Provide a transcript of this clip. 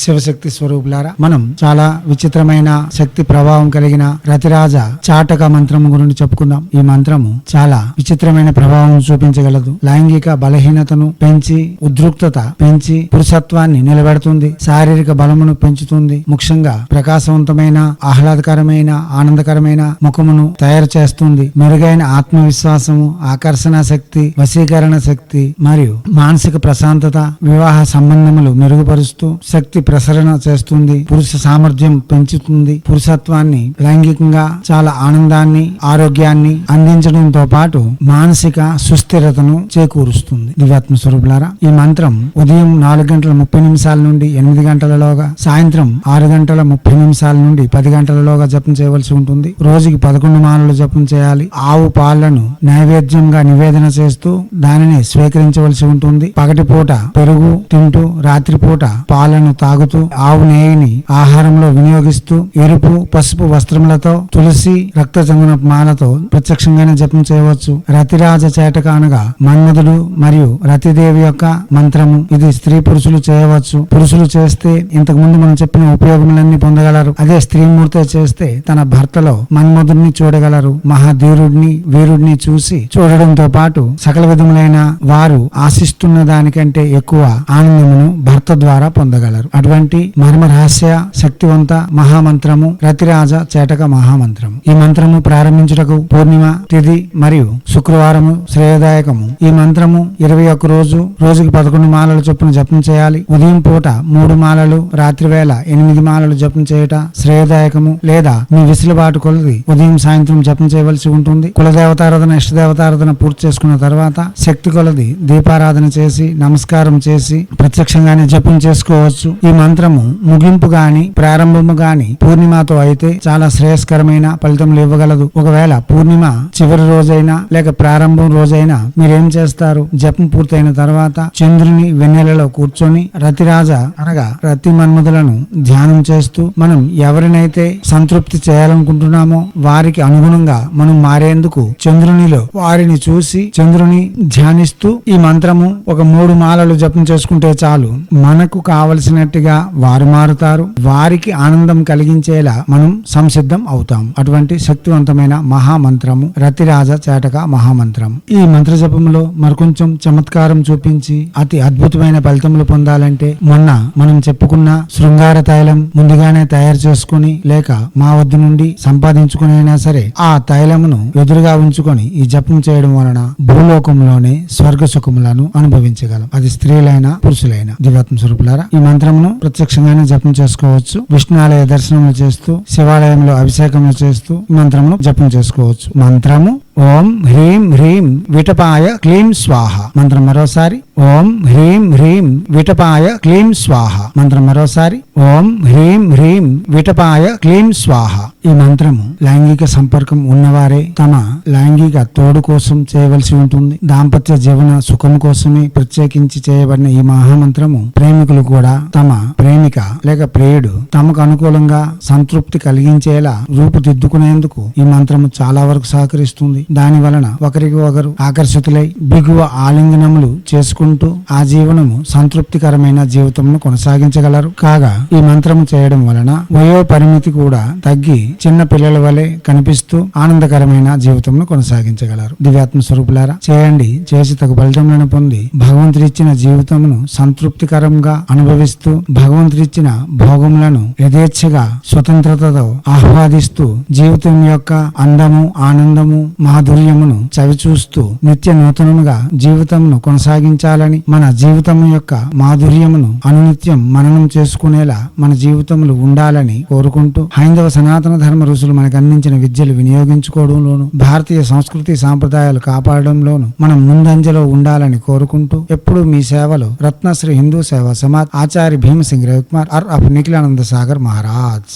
శివశక్తి స్వరూపులారా మనం చాలా విచిత్రమైన శక్తి ప్రభావం కలిగిన రతిరాజ చాటక మంత్రం గురించి చెప్పుకుందాం. ఈ మంత్రము చాలా విచిత్రమైన ప్రభావం చూపించగలదు. లైంగిక బలహీనతను పెంచి ఉద్రిక్తత పెంచి పురుషత్వాన్ని నిలబెడుతుంది శారీరక బలమును పెంచుతుంది ముఖ్యంగా ప్రకాశవంతమైన ఆహ్లాదకరమైన ఆనందకరమైన ముఖమును తయారు చేస్తుంది. మెరుగైన ఆత్మవిశ్వాసము ఆకర్షణ శక్తి వశీకరణ శక్తి మరియు మానసిక ప్రశాంతత వివాహ సంబంధములు మెరుగుపరుస్తూ శక్తి ప్రసరణ చేస్తుంది. పురుష సామర్థ్యం పెంచుతుంది. పురుషత్వాన్ని లైంగికంగా చాలా ఆనందాన్ని ఆరోగ్యాన్ని అందించడంతో పాటు మానసిక సుస్థిరతను చేకూరుస్తుంది. దివ్యాత్మ స్వరూపులారా ఈ మంత్రం ఉదయం నాలుగు గంటల ముప్పై నిమిషాల నుండి ఎనిమిది గంటలలోగా సాయంత్రం ఆరు గంటల ముప్పై నిమిషాల నుండి పది గంటలలోగా జపం చేయవలసి ఉంటుంది. రోజుకి పదకొండు మాలలు జపం చేయాలి. ఆవు పాలను నైవేద్యంగా నివేదన చేస్తూ దానిని స్వీకరించవలసి ఉంటుంది. పగటిపూట పెరుగు తింటూ రాత్రిపూట పాలను తాగుతూ ఆవు నేయిని ఆహారంలో వినియోగిస్తూ ఎరుపు పసుపు వస్త్రములతో తులసి రక్త చంగున మాలతో ప్రత్యక్షంగానే జపం చేయవచ్చు. రతిరాజ చేటక అనగా మన్మధుడు మరియు రతిదేవి యొక్క మంత్రము. ఇది స్త్రీ పురుషులు చేయవచ్చు. పురుషులు చేస్తే ఇంతకు ముందు మనం చెప్పిన ఉపయోగములన్నీ పొందగలరు. అదే స్త్రీమూర్తి చేస్తే తన భర్తలో మన్మధుడిని చూడగలరు. మహాధీరుడిని వీరుడిని చూసి చూడడంతో పాటు సకల విధములైన వారు ఆశిస్తున్న దానికంటే ఎక్కువ ఆనందమును భర్త ద్వారా పొందగలరు. అటువంటి మర్మ రహస్య శక్తివంత మహామంత్రము రతిరాజ చేటక మహామంత్రము. ఈ మంత్రము ప్రారంభించుటకు పూర్ణిమ తిథి మరియు శుక్రవారము శ్రేయదాయకము. ఈ మంత్రము ఇరవై ఒక్క రోజు రోజుకి పదకొండు మాలలు చొప్పున జపం చేయాలి. ఉదయం పూట మూడు మాలలు రాత్రి వేళ ఎనిమిది మాలలు జపం చేయుట శ్రేయదాయకము లేదా మీ విసులుబాటు కొలది ఉదయం సాయంత్రం జపం చేయవలసి ఉంటుంది. కులదేవతారాధన ఇష్టదేవతారాధన పూర్తి చేసుకున్న తర్వాత శక్తి కొలది దీపారాధన చేసి నమస్కారం చేసి ప్రత్యక్షంగానే జపం చేసుకోవచ్చు. ఈ మంత్రము ముగింపు గాని ప్రారంభము గాని పూర్ణిమతో అయితే చాలా శ్రేయస్కరమైన ఫలితములు ఇవ్వగలదు. ఒకవేళ పూర్ణిమ చివరి రోజైనా లేక ప్రారంభం రోజైనా మీరేం చేస్తారు? జపం పూర్తయిన తర్వాత చంద్రుని వెన్నెలలో కూర్చొని రతిరాజ అనగా రతి మన్మధులను ధ్యానం చేస్తూ మనం ఎవరినైతే సంతృప్తి చేయాలనుకుంటున్నామో వారికి అనుగుణంగా మనం మారేందుకు చంద్రునిలో వారిని చూసి చంద్రుని ధ్యానిస్తూ ఈ మంత్రము ఒక మూడు మాలలు జపం చేసుకుంటే చాలు. మనకు కావలసినట్టు కావలసినట్టుగా వారు మారుతారు. వారికి ఆనందం కలిగించేలా మనం సంసిద్ధం అవుతాం. అటువంటి శక్తివంతమైన మహామంత్రము రతిరాజ చేటక మహామంత్రం ఈ మంత్ర జపంలో మరికొంచెం చమత్కారం చూపించి అతి అద్భుతమైన ఫలితములు పొందాలంటే మొన్న మనం చెప్పుకున్న శృంగార తైలం ముందుగానే తయారు చేసుకుని లేక మా వద్ద నుండి సంపాదించుకునైనా సరే ఆ తైలమును ఎదురుగా ఉంచుకొని ఈ జపం చేయడం వలన భూలోకంలోనే స్వర్గ సుఖములను అనుభవించగలం. అది స్త్రీలైన పురుషులైన. దివాత్మ స్వరూపులారా ఈ మంత్రమును ప్రత్యక్షంగానే జపం చేసుకోవచ్చు. విష్ణుఆలయ దర్శనములు చేస్తూ శివాలయంలో అభిషేకములు చేస్తూ మంత్రమును జపం చేసుకోవచ్చు. మంత్రము ఓం హ్రీం హ్రీం విటపాయ క్లీం స్వాహ. మంత్రం మరోసారి. ఓం హ్రీం హ్రీం విటపాయ క్లీం స్వాహ. మంత్రం మరోసారి. ఓం హ్రీం హ్రీం విటపాయ క్లీం స్వాహ. ఈ మంత్రము లైంగిక సంపర్కం ఉన్నవారే తమ లైంగిక తోడు కోసం చేయవలసి ఉంటుంది. దాంపత్య జీవన సుఖం కోసమే ప్రత్యేకించి చేయబడిన ఈ మహామంత్రము ప్రేమికులు కూడా తమ ప్రేమిక లేక ప్రియుడు తమకు అనుకూలంగా సంతృప్తి కలిగించేలా రూపుదిద్దుకునేందుకు ఈ మంత్రము చాలా వరకు సహకరిస్తుంది. దాని వలన ఒకరికి ఒకరు ఆకర్షితులై బిగువ ఆలింగనములు చేసుకుంటూ ఆ జీవనము సంతృప్తికరమైన జీవితమును కొనసాగించగలరు. కాగా ఈ మంత్రము చేయడం వలన వయో పరిమితి కూడా తగ్గి చిన్న పిల్లల వలె కనిపిస్తూ ఆనందకరమైన జీవితమును కొనసాగించగలరు. దివ్యాత్మ స్వరూపులారా చేయండి. చేసి తగు ఫలితములను పొంది భగవంతుడిచ్చిన జీవితమును సంతృప్తికరంగా అనుభవిస్తూ భగవంతుడిచ్చిన భోగములను యథేచ్ఛగా స్వతంత్రతతో ఆహ్వాదిస్తూ జీవితం యొక్క అందము ఆనందము మాధుర్యమును చవిచూస్తూ నిత్య నూతనముగా జీవితమును కొనసాగించాలని మన జీవితం యొక్క మాధుర్యమును అనునిత్యం మననం చేసుకునేలా మన జీవితములు ఉండాలని కోరుకుంటూ హైందవ సనాతన ధర్మ ఋషులు మనకు అందించిన విద్యలు వినియోగించుకోవడంలోను భారతీయ సంస్కృతి సాంప్రదాయాలు కాపాడడంలోను మనం ముందంజలో ఉండాలని కోరుకుంటూ ఎప్పుడూ మీ సేవలో రత్నశ్రీ హిందూ సేవా సమాజ్ ఆచార్య భీమసింగ్ రవికుమార్ ఆర్. ఆఫ్ నిఖిలానంద సాగర్ మహారాజ్.